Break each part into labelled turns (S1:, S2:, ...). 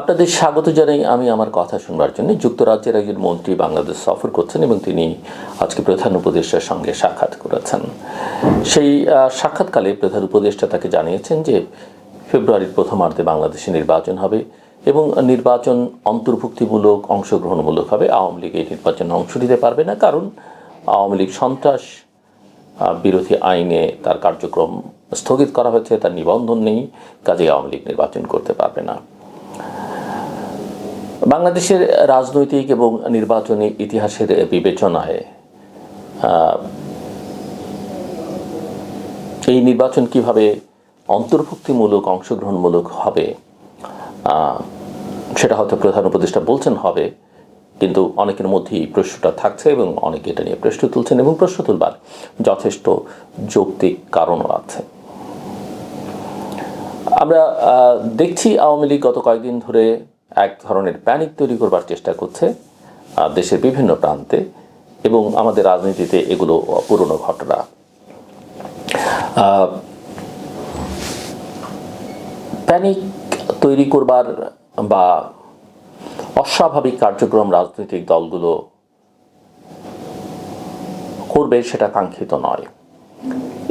S1: আপনাদের স্বাগত জানাই আমি আমার কথা শুনবার জন্য। যুক্তরাজ্যের একজন মন্ত্রী বাংলাদেশ সফর করছেন এবং তিনি আজকে প্রধান উপদেষ্টার সঙ্গে সাক্ষাৎ করেছেন। সেই সাক্ষাৎকালে প্রধান উপদেষ্টা তাকে জানিয়েছেন যে ফেব্রুয়ারির প্রথমার্ধে বাংলাদেশে নির্বাচন হবে এবং নির্বাচন অন্তর্ভুক্তিমূলক অংশগ্রহণমূলক হবে আওয়ামী লীগ এই নির্বাচনে অংশ নিতে পারবে না। কারণ আওয়ামী লীগ সন্ত্রাস বিরোধী আইনে তার কার্যক্রম স্থগিত করা হয়েছে, তার নিবন্ধন নেই কাজে আওয়ামী লীগ নির্বাচন করতে পারবে না। বাংলাদেশের রাজনৈতিক এবং নির্বাচনী ইতিহাসের বিবেচনায় এই নির্বাচন কীভাবে অন্তর্ভুক্তিমূলক, অংশগ্রহণমূলক হবে সেটা হয়তো প্রধান উপদেষ্টা বলছেন হবে, কিন্তু অনেকের মধ্যেই প্রশ্নটা থাকছে এবং অনেকে এটা নিয়ে প্রশ্ন তুলছেন এবং প্রশ্ন তুলবার যথেষ্ট যৌক্তিক কারণও আছে। আমরা দেখছি আওয়ামী লীগ গত কয়েকদিন ধরে এক ধরনের প্যানিক তৈরি করবার চেষ্টা করছে দেশের বিভিন্ন প্রান্তে এবং আমাদের রাজনীতিতে এগুলো পুরনো ঘটনা। প্যানিক তৈরি করবার বা অস্বাভাবিক কার্যক্রম রাজনৈতিক দলগুলো করবে সেটা কাঙ্ক্ষিত নয়।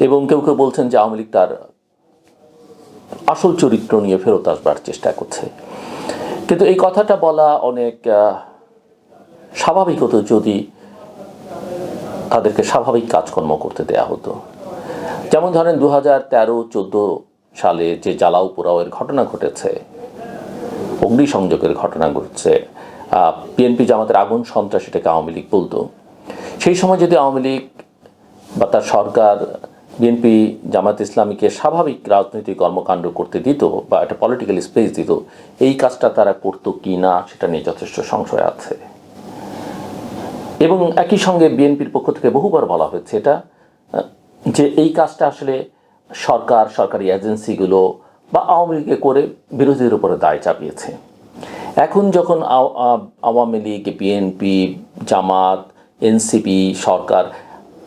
S1: এবং কেউ কেউ বলছেন যে আওয়ামী লীগ তার আসল চরিত্র নিয়ে ফেরত আসবার চেষ্টা করছে। কিন্তু এই কথাটা বলা অনেক স্বাভাবিক হতো যদি তাদেরকে স্বাভাবিক কাজকর্ম করতে দেয়া হতো। যেমন ধরেন দু হাজার তেরো চোদ্দ সালে যে জ্বালাও পোড়াওয়ের ঘটনা ঘটেছে, অগ্নিসংযোগের ঘটনা ঘটছে বিএনপি জামাতের আগুন সন্ত্রাস এটাকে আওয়ামী লীগ বলতো। সেই সময় যদি আওয়ামী লীগ বা তার সরকার বিএনপি জামাত ইসলামীকে স্বাভাবিক রাজনৈতিক কর্মকাণ্ড করতে দিত বা একটা পলিটিক্যাল স্পেস দিত, এই কাজটা তারা করতো কি না সেটা নিয়ে যথেষ্ট সংশয় আছে। এবং একই সঙ্গে বিএনপির পক্ষ থেকে বহুবার বলা হয়েছে এটা, যে এই কাজটা আসলে সরকার, সরকারি এজেন্সিগুলো বা আওয়ামী লীগে করে বিরোধীদের উপরে দায় চাপিয়েছে। এখন যখন আওয়ামী লীগ বিএনপি জামাত এনসিপি সরকার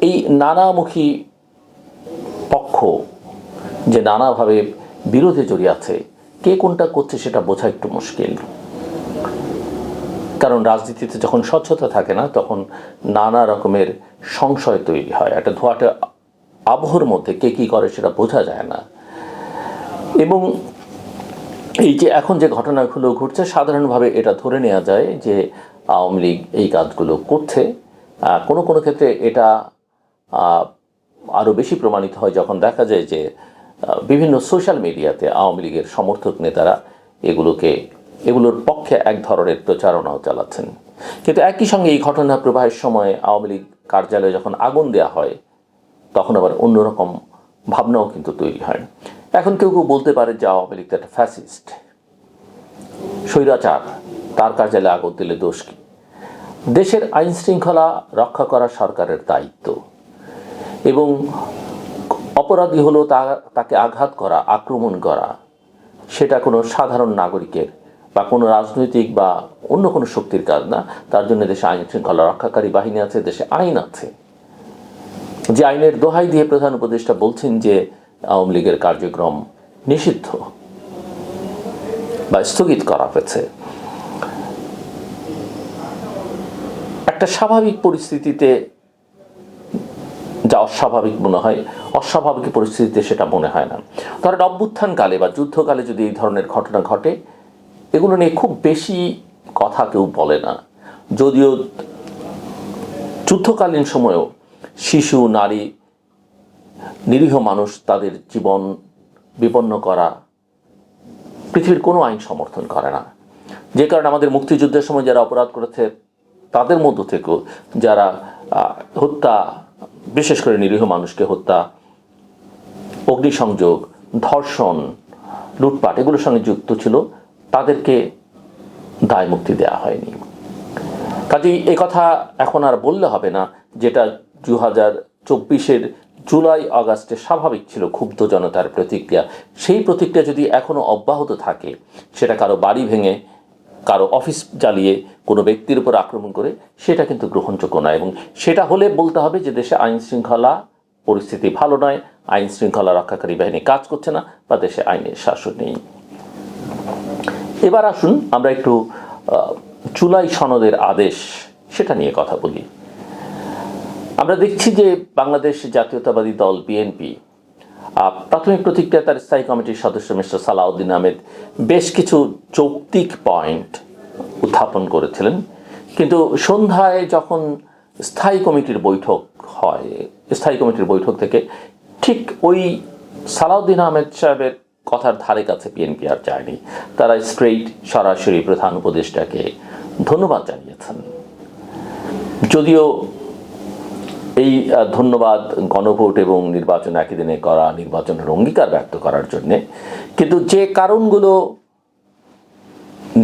S1: এই নানামুখী পক্ষ যে নানাভাবে বিরোধে জড়িয়ে আছে, কে কোনটা করছে সেটা বোঝা একটু মুশকিল। কারণ রাজনীতিতে যখন স্বচ্ছতা থাকে না, তখন নানা রকমের সংশয় তৈরি হয়। একটা ধোয়াটে আবহর মধ্যে কে কী করে সেটা বোঝা যায় না। এবং এই যে এখন যে ঘটনাগুলো ঘটছে, সাধারণভাবে এটা ধরে নেওয়া যায় যে আওয়ামী লীগ এই কাজগুলো করছে। কোনো কোনো ক্ষেত্রে এটা আরও বেশি প্রমাণিত হয় যখন দেখা যায় যে বিভিন্ন সোশ্যাল মিডিয়াতে আওয়ামী লীগের সমর্থক নেতারা এগুলোকে, এগুলোর পক্ষে এক ধরনের প্রচারণাও চালাচ্ছেন। কিন্তু একই সঙ্গে এই ঘটনা প্রবাহের সময় আওয়ামী লীগ কার্যালয়ে যখন আগুন দেওয়া হয়, তখন আবার অন্যরকম ভাবনাও কিন্তু তৈরি হয়। এখন কেউ কেউ বলতে পারে যে আওয়ামী লীগ একটা ফ্যাসিস্ট। স্বৈরাচার, তার কার্যালয়ে আগুন দিলে দোষ কি? দেশের আইন শৃঙ্খলা রক্ষা করা সরকারের দায়িত্ব। এবং অপরাধী হলো তা, তাকে আঘাত করা, আক্রমণ করা। সেটা কোনো সাধারণ নাগরিকের বা কোনো রাজনৈতিক বা অন্য কোনো শক্তির কাজ না। তার জন্য দেশে আইন শৃঙ্খলা রক্ষাকারী বাহিনী আছে, দেশে আইন আছে। যে আইনের দোহাই দিয়ে প্রধান উপদেষ্টা বলছেন যে আওয়ামী লীগের কার্যক্রম নিষিদ্ধ বা স্থগিত করা হয়েছে। একটা স্বাভাবিক পরিস্থিতিতে যা অস্বাভাবিক মনে হয়, অস্বাভাবিক পরিস্থিতিতে সেটা মনে হয় না। ধরেন অভ্যুত্থানকালে বা যুদ্ধকালে যদি এই ধরনের ঘটনা ঘটে, এগুলো নিয়ে খুব বেশি কথা কেউ বলে না। যদিও যুদ্ধকালীন সময়েও শিশু, নারী, নিরীহ মানুষ তাদের জীবন বিপন্ন করা পৃথিবীর কোনো আইন সমর্থন করে না। যে কারণে আমাদের মুক্তিযুদ্ধের সময় যারা অপরাধ করেছে, তাদের মধ্য থেকেও যারা হত্যা বিশেষ করে নিরীহ মানুষকে হত্যা, অগ্নিসংযোগ, ধর্ষণ, লুটপাট, এগুলোর সঙ্গে যুক্ত ছিল, তাদেরকে দায় মুক্তি দেওয়া হয়নি। কাজেই এ কথা এখন আর বললে হবে না, যেটা দু হাজার চব্বিশের জুলাই আগস্টে স্বাভাবিক ছিল ক্ষুব্ধ জনতার প্রতিক্রিয়া। সেই প্রতিক্রিয়া যদি এখনও অব্যাহত থাকে, সেটা কারও বাড়ি ভেঙে, কারও অফিস জ্বালিয়ে কোনো ব্যক্তির উপর আক্রমণ করে সেটা কিন্তু গ্রহণযোগ্য নয় এবং সেটা হলে বলতে হবে যে দেশে আইন শৃঙ্খলা পরিস্থিতি ভালো নয়, আইন শৃঙ্খলা রক্ষাকারী বাহিনী কাজ করছে না বা দেশে আইনের শাসন নেই। এবার আসুন আমরা একটু জুলাই সনদের আদেশ সেটা নিয়ে কথা বলি। আমরা দেখছি যে বাংলাদেশ জাতীয়তাবাদী দল বিএনপি প্রাথমিক প্রতিক্রিয়া তার স্থায়ী কমিটির সদস্য মিস্টার সালাউদ্দিন আহমেদ বেশ কিছু যৌক্তিক পয়েন্ট উত্থাপন করেছিলেন। কিন্তু সন্ধ্যায় যখন স্থায়ী কমিটির বৈঠক হয়, স্থায়ী কমিটির বৈঠক থেকে ঠিক ওই সালাউদ্দিন আহমেদ সাহেবের কথার ধারে কাছে বিএনপি আর যায়নি। তারা স্ট্রেইট সরাসরি প্রধান উপদেষ্টাকে ধন্যবাদ জানিয়েছেন। যদিও এই ধন্যবাদ, গণভোট এবং নির্বাচন একই দিনে করা, নির্বাচনের অঙ্গীকার ব্যক্ত করার জন্যে, কিন্তু যে কারণগুলো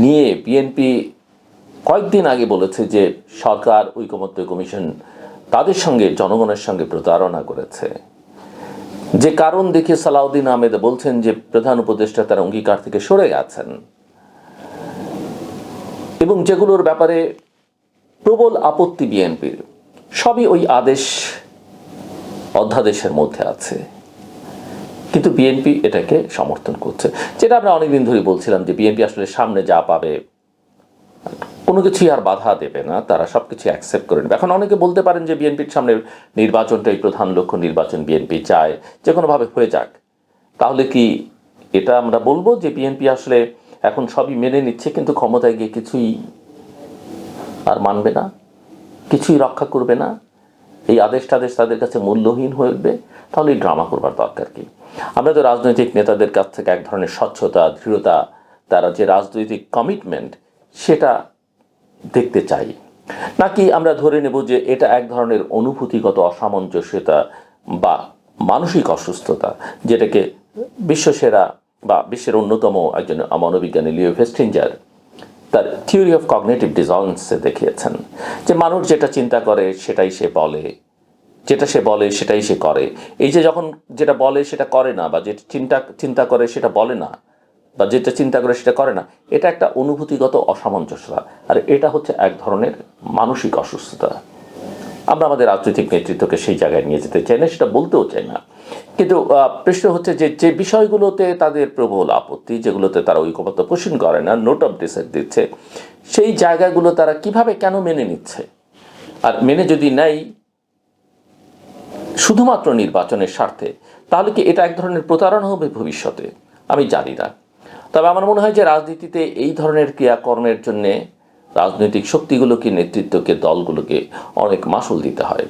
S1: নিয়ে বিএনপি কয়েকদিন আগে বলেছে যে সরকার, ঐকমত্য কমিশন তাদের সঙ্গে, জনগণের সঙ্গে প্রতারণা করেছে। যে কারণ দেখে সালাউদ্দিন আহমেদ বলছেন যে প্রধান উপদেষ্টা তার অঙ্গীকার থেকে সরে গেছেন। এবং যেগুলোর ব্যাপারে প্রবল আপত্তি বিএনপির সবই ওই আদেশ অধ্যাদেশের মধ্যে আছে। কিন্তু বিএনপি এটাকে সমর্থন করছে। যেটা আমরা অনেকদিন ধরে বলছিলাম যে বিএনপি আসলে সামনে যা পাবে, কোনো কিছুই আর বাধা দেবে না, তারা সব কিছু অ্যাকসেপ্ট করে নেবে। এখন অনেকে বলতে পারেন যে বিএনপির সামনে নির্বাচনটাই প্রধান লক্ষ্য, নির্বাচন বিএনপি চায়, যে কোনোভাবে হয়ে যাক। তাহলে কি এটা আমরা বলব যে বিএনপি আসলে এখন সবই মেনে নিচ্ছে, কিন্তু ক্ষমতায় গিয়ে কিছুই আর মানবে না? কিছুই রক্ষা করবে না? এই আদেশ টাদেশ তাদের কাছে মূল্যহীন হয়ে উঠবে, তাহলে এই ড্রামা করবার দরকার কি? আমরা তো রাজনৈতিক নেতাদের কাছ থেকে এক ধরনের স্বচ্ছতা, দৃঢ়তা, তারা যে রাজনৈতিক কমিটমেন্ট সেটা দেখতে চাই। নাকি আমরা ধরে নেব যে এটা এক ধরনের অনুভূতিগত অসামঞ্জস্যতা বা মানসিক অসুস্থতা, যেটাকে বিশ্বসেরা বা বিশ্বের অন্যতম একজন মনোবিজ্ঞানী লিও ভেস্টিঞ্জার তার থিওরি অফ কগনেটিভ ডিসঅনেন্সে দেখিয়েছেন যে মানুষ যেটা চিন্তা করে সেটাই সে বলে, যেটা সে বলে সেটাই সে করে। এই যে যখন যেটা বলে সেটা করে না বা যেটা চিন্তা চিন্তা করে সেটা বলে না বা যেটা চিন্তা করে সেটা করে না, এটা একটা অনুভূতিগত অসামঞ্জস্যতা। আর এটা হচ্ছে এক ধরনের মানসিক অসুস্থতা। আমরা আমাদের রাজনৈতিক নেতৃত্বকে সেই জায়গায় নিয়ে যেতে চাই না, সেটা বলতেও চাই না। কিন্তু প্রশ্ন হচ্ছে যে যে বিষয়গুলোতে তাদের প্রবল আপত্তি, যেগুলোতে তারা ঐকমত্য পোষণ করে না, নোট অফ ডিসেন্ট দিচ্ছে, সেই জায়গাগুলো তারা কীভাবে কেন মেনে নিচ্ছে? আর মেনে যদি নেয়, শুধুমাত্র নির্বাচনের স্বার্থে, তাহলে কি এটা এক ধরনের প্রতারণা হবে ভবিষ্যতে? আমি জানি না। তবে আমার মনে হয় যে, রাজনীতিতে এই ধরনের ক্রিয়াকর্মের জন্যে রাজনৈতিক শক্তিগুলোকে, নেতৃত্বকে, দলগুলোকে অনেক মাসুল দিতে হয়।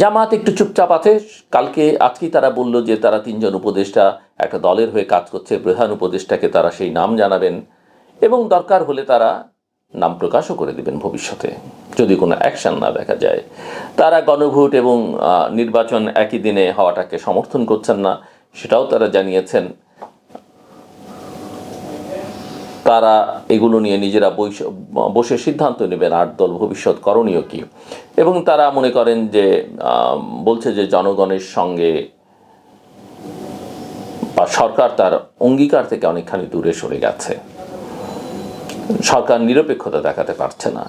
S1: জামাত একটু চুপচাপ আছে। কালকে আজকেই তারা বলল যে তারা তিনজন উপদেষ্টা একটা দলের হয়ে কাজ করছে, প্রধান উপদেষ্টাকে তারা সেই নাম জানাবেন এবং দরকার হলে তারা নাম প্রকাশও করে দেবেন ভবিষ্যতে, যদি কোনো অ্যাকশন না দেখা যায়। তারা গণভোট এবং নির্বাচন একই দিনে হওয়াটাকে সমর্থন করছেন না, সেটাও তারা জানিয়েছেন। তারা এগুলো নিয়ে নিজেরা বসে সিদ্ধান্ত নেবেন আট দল ভবিষ্যৎ করণীয় কি। এবং তারা মনে করেন যে বলছে যে জনগণের সঙ্গে বা সরকার তার অঙ্গীকার থেকে অনেকখানি দূরে সরে গেছে। সরকার নিরপেক্ষতা দেখাতে পারছে না।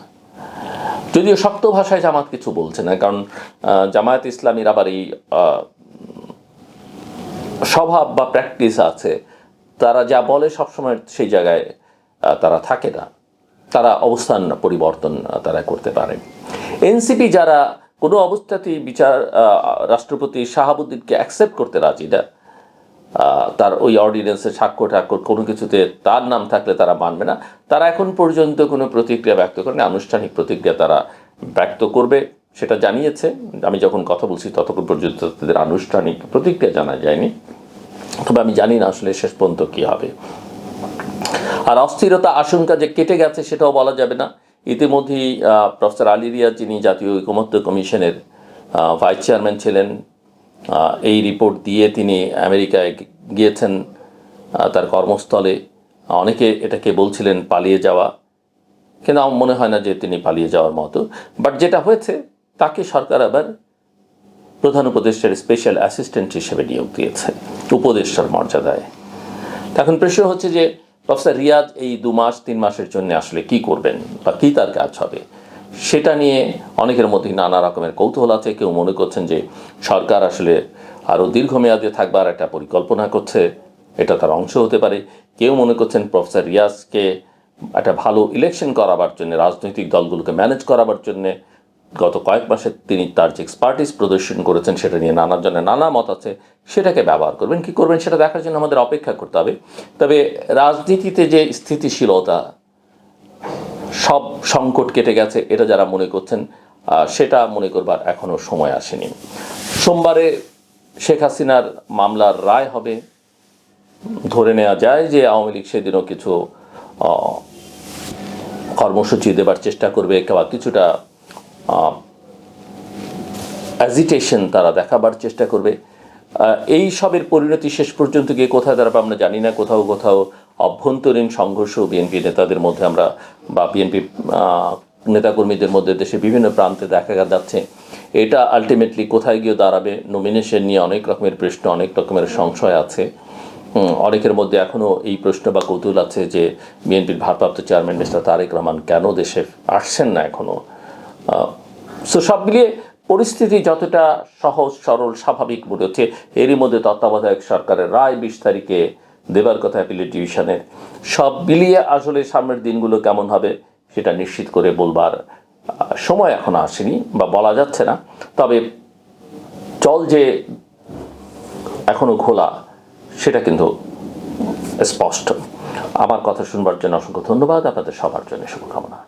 S1: যদিও শক্ত ভাষায় জামাত কিছু বলছে না, কারণ জামায়াত ইসলামীর আবার এই স্বভাব বা প্র্যাকটিস আছে। তারা যা বলে সবসময় সেই জায়গায় তারা থাকে না। তারা অবস্থান পরিবর্তন তারা করতে পারে। এনসিপি যারা কোনো অবস্থাতেই বিচার রাষ্ট্রপতি শাহাবুদ্দিনকে অ্যাকসেপ্ট করতে রাজি না তার ওই অর্ডিন্যান্সে স্বাক্ষর টাক্ষর কোনো কিছুতে তার নাম থাকলে তারা মানবে না। তারা এখন পর্যন্ত কোনো প্রতিক্রিয়া ব্যক্ত করে না, আনুষ্ঠানিক প্রতিক্রিয়া তারা ব্যক্ত করবে, সেটা জানিয়েছে। আমি যখন কথা বলছি ততক্ষণ পর্যন্ত তাদের আনুষ্ঠানিক প্রতিক্রিয়া জানা যায়নি। তবে আমি জানি না আসলে শেষ পর্যন্ত কী হবে। আর অস্থিরতা আশঙ্কা যে কেটে গেছে সেটাও বলা যাবে না। ইতিমধ্যেই প্রফেসর আলী রিয়াজ, যিনি জাতীয় ঐকমত্য কমিশনের ভাইস চেয়ারম্যান ছিলেন এই রিপোর্ট দিয়ে তিনি আমেরিকায় গিয়েছেন তার কর্মস্থলে। অনেকে এটাকে বলছিলেন পালিয়ে যাওয়া। কিন্তু আমার মনে হয় না যে তিনি পালিয়ে যাওয়ার মতো। বাট যেটা হয়েছে, তাকে সরকার আবার প্রধান উপদেষ্টার স্পেশাল অ্যাসিস্ট্যান্ট হিসেবে নিয়োগ দিয়েছে, উপদেষ্টার মর্যাদায়। এখন প্রশ্ন হচ্ছে যে প্রফেসর রিয়াদ, এই দু মাস, তিন মাসের জন্য আসলে কি করবেন বা কি তার কাজ হবে? সেটা নিয়ে অনেকের মধ্যে নানা রকমের কৌতূহল আছে। কেউ মনে করছেন যে সরকার আসলে আরও দীর্ঘমেয়াদে থাকবার একটা পরিকল্পনা করছে, এটা তার অংশ হতে পারে। কেউ মনে করছেন প্রফেসর রিয়াজকে একটা ভালো ইলেকশন করাবার জন্য, রাজনৈতিক দলগুলোকে ম্যানেজ করাবার জন্য গত কয়েক মাসে তিনি তার যে এক্সপার্টিস প্রদর্শন করেছেন সেটা নিয়ে নানা জনের নানা মত আছে, সেটাকে ব্যবহার করবেন, কি করবেন সেটা দেখার জন্য আমাদের অপেক্ষা করতে হবে। তবে রাজনীতিতে যে স্থিতিশীলতা, সব সংকট কেটে গেছে, এটা যারা মনে করছেন সেটা মনে করবার এখনও সময় আসেনি। সোমবারে শেখ হাসিনার মামলার রায় হবে। ধরে নেওয়া যায় যে আওয়ামী লীগ সেদিনও কিছু কর্মসূচি দেবার চেষ্টা করবে, বা কিছুটা অ্যাজিটেশন তারা দেখাবার চেষ্টা করবে। এই সবের পরিণতি শেষ পর্যন্ত গিয়ে কোথায় দাঁড়াবে আমরা জানি না। কোথাও কোথাও অভ্যন্তরীণ সংঘর্ষ বিএনপি নেতাদের মধ্যে আমরা বা বিএনপি নেতাকর্মীদের মধ্যে দেশে বিভিন্ন প্রান্তে দেখা যাচ্ছে। এটা আলটিমেটলি কোথায় গিয়ে দাঁড়াবে? নমিনেশন নিয়ে অনেক রকমের প্রশ্ন, অনেক রকমের সংশয় আছে। অনেকের মধ্যে এখনও এই প্রশ্ন বা কৌতূহল আছে যে বিএনপির ভারপ্রাপ্ত চেয়ারম্যান মিস্টার তারেক রহমান কেন দেশে আসছেন না এখনও সো সব মিলিয়ে পরিস্থিতি যতটা সহজ, সরল, স্বাভাবিক মনে হচ্ছে, এরই মধ্যে তত্ত্বাবধায়ক সরকারের রায় বিশ তারিখে দেবার কথা অ্যাপিলেট ডিভিশনের। সব মিলিয়ে আসলে সামনের দিনগুলো কেমন হবে সেটা নিশ্চিত করে বলবার সময় এখন আসেনি বা বলা যাচ্ছে না। তবে চল যে এখনও খোলা সেটা কিন্তু স্পষ্ট। আমার কথা শুনবার জন্য অসংখ্য ধন্যবাদ। আপনাদের সবার জন্য শুভকামনা।